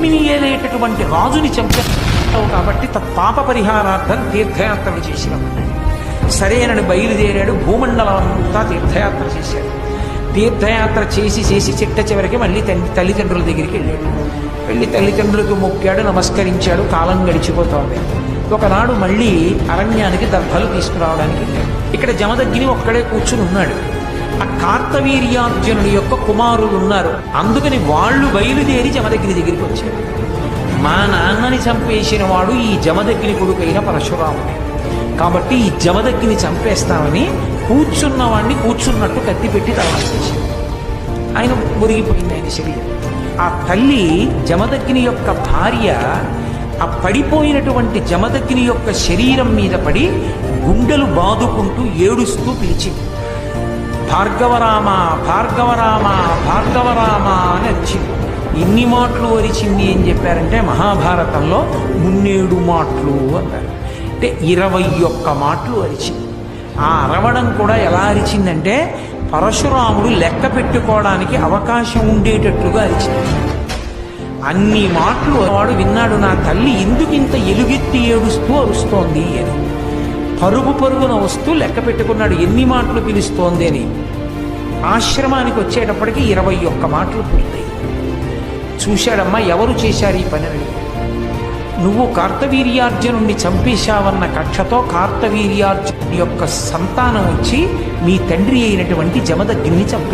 తొమ్మిది ఏలేటటువంటి రాజుని చంపావు కాబట్టి పాప పరిహారార్థం తీర్థయాత్రలు చేసినాం సరేనని బయలుదేరాడు భూమండలం అంతా తీర్థయాత్ర చేశాడు. తీర్థయాత్ర చేసి చేసి చిట్ట చివరికి మళ్ళీ తండ్రి తల్లిదండ్రుల దగ్గరికి వెళ్ళాడు. వెళ్ళి తల్లిదండ్రులకు మొక్కాడు నమస్కరించాడు కాలం గడిచిపోతోంది. ఒకనాడు మళ్ళీ అరణ్యానికి దర్భలు తీసుకురావడానికి ఇక్కడ జమదగ్గిని ఒక్కడే కూర్చుని ఉన్నాడు. ఆ కార్తవీర్యార్జునుడి యొక్క కుమారులు ఉన్నారు. అందుకని వాళ్ళు బయలుదేరి జమదగ్గిని దగ్గరికి వచ్చారు. మా నాన్నని చంపేసిన వాడు ఈ జమదగ్గిని కొడుకైన పరశురాముడు. కాబట్టి ఈ జమదగ్గిని చంపేస్తామని కూర్చున్నవాడిని కూర్చున్నట్టు కత్తి పెట్టి తర్వాత ఆయన మురిగిపోయింది ఆయన శరీరం. ఆ తల్లి జమదగ్ని యొక్క భార్య ఆ పడిపోయినటువంటి జమదగ్ని యొక్క శరీరం మీద పడి గుండెలు బాదుకుంటూ ఏడుస్తూ పిలిచింది. భార్గవరామ భార్గవరామ భార్గవరామ అని వచ్చింది. ఎన్ని మాటలు అరిచింది అని చెప్పారంటే మహాభారతంలో మున్నేడు మాటలు అన్నారు. అంటే ఇరవై ఒక్క మాటలు అరిచింది ఆ అరవడం కూడా ఎలా అరిచిందంటే పరశురాముడు లెక్క పెట్టుకోవడానికి అవకాశం ఉండేటట్లుగా అరిచింది. అన్ని మాటలు వాడు విన్నాడు నా తల్లి ఎందుకు ఇంత ఎలుగెత్తి ఏడుస్తూ అరుస్తోంది అని. పరుగు పరుగున వస్తూ లెక్క పెట్టుకున్నాడు ఎన్ని మాటలు పిలుస్తోంది అని. ఆశ్రమానికి వచ్చేటప్పటికి ఇరవై ఒక్క మాటలు పూర్తయి. చూశాడమ్మా ఎవరు చేశారు ఈ పని? నువ్వు కార్తవీర్యార్జునుణ్ణి చంపేశావన్న కక్షతో కార్తవీర్యార్జునుడి యొక్క సంతానం వచ్చి మీ తండ్రి అయినటువంటి జమదగ్ని చంపి